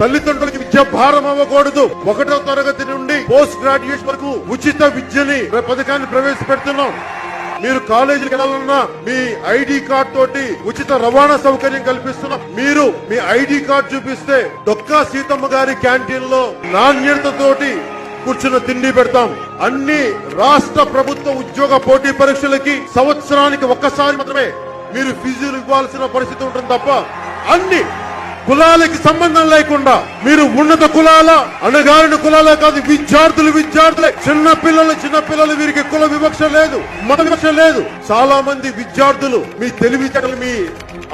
తల్లిదండ్రులకి విద్య భారం అవ్వకూడదు. ఒకటో తరగతి నుండి పోస్ట్ గ్రాడ్యుయేషన్ వరకు ఉచిత విద్యని పథకాన్ని ప్రవేశపెడుతున్నాం. మీరు కాలేజీకి వెళ్ళాలన్నా మీ ఐడి కార్డ్ తోటి ఉచిత రవాణా సౌకర్యం కల్పిస్తున్నాం. మీరు మీ ఐడి కార్డ్ చూపిస్తే డొక్కా సీతమ్మ గారి క్యాంటీన్లో నాణ్యతతోటి కూర్చున్న తిండి పెడతాం. అన్ని రాష్ట్ర ప్రభుత్వ ఉద్యోగ పోటీ పరీక్షలకి సంవత్సరానికి ఒక్కసారి మాత్రమే మీరు ఫీజులు ఇవ్వాల్సిన పరిస్థితి ఉంటుంది తప్ప అన్ని కులాలకి సంబంధం లేకుండా మీరు ఉన్నత కులాల అణగారిన కులాల కాదు విద్యార్థులు విద్యార్థులే. చిన్న పిల్లలు చిన్న పిల్లలు వీరికి కుల వివక్ష లేదు మత వివక్ష లేదు. చాలా మంది విద్యార్థులు మీ తెలివితేటలు మీ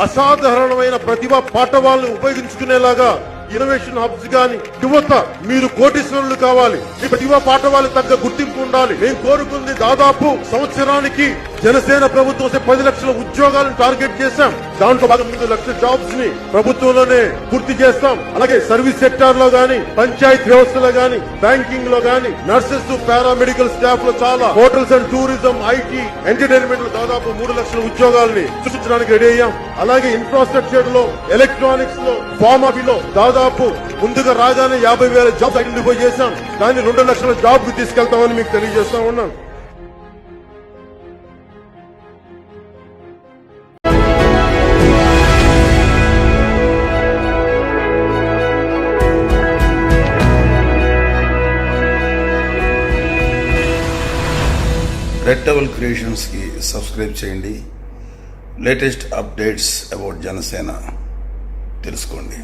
అసాధారణమైన ప్రతిభ పాఠవాలను ఉపయోగించుకునేలాగా ఇన్నోవేషన్ హబ్స్ గాని యువత మీరు కోటీశ్వరులు కావాలి. మీ యువ పాఠవాలు తగ్గ గుర్తింపు ఉండాలి. మేము కోరుకుంది దాదాపు సంవత్సరానికి జనసేన ప్రభుత్వం వస్తే పది లక్షల ఉద్యోగాలను టార్గెట్ చేశాం. దాంట్లో భాగం ఎనిమిది లక్షల జాబ్స్ని ప్రభుత్వంలోనే పూర్తి చేస్తాం. అలాగే సర్వీస్ సెక్టార్లో గాని పంచాయతీ వ్యవస్థలో గాని బ్యాంకింగ్లో గాని నర్సెస్ పారామెడికల్ స్టాఫ్లో చాలా హోటల్స్ అండ్ టూరిజం ఐటీ ఎంటర్టైన్మెంట్లో దాదాపు మూడు లక్షల ఉద్యోగాలని సృష్టించడానికి రెడీ అయ్యాం. అలాగే ఇన్ఫ్రాస్ట్రక్చర్లో ఎలక్ట్రానిక్స్లో ఫార్మబీలో దాదాపు ముందుగా రాగానే యాభై వేల జాబ్స్ ఐడెంటిఫై చేశాం. దాన్ని రెండు లక్షల జాబ్కు తీసుకెళ్తామని మీకు తెలియజేస్తా ఉన్నాం. రెడ్ టవల్ క్రియేషన్స్కి సబ్స్క్రైబ్ చేయండి. లేటెస్ట్ అప్డేట్స్ అబౌట్ జనసేన తెలుసుకోండి.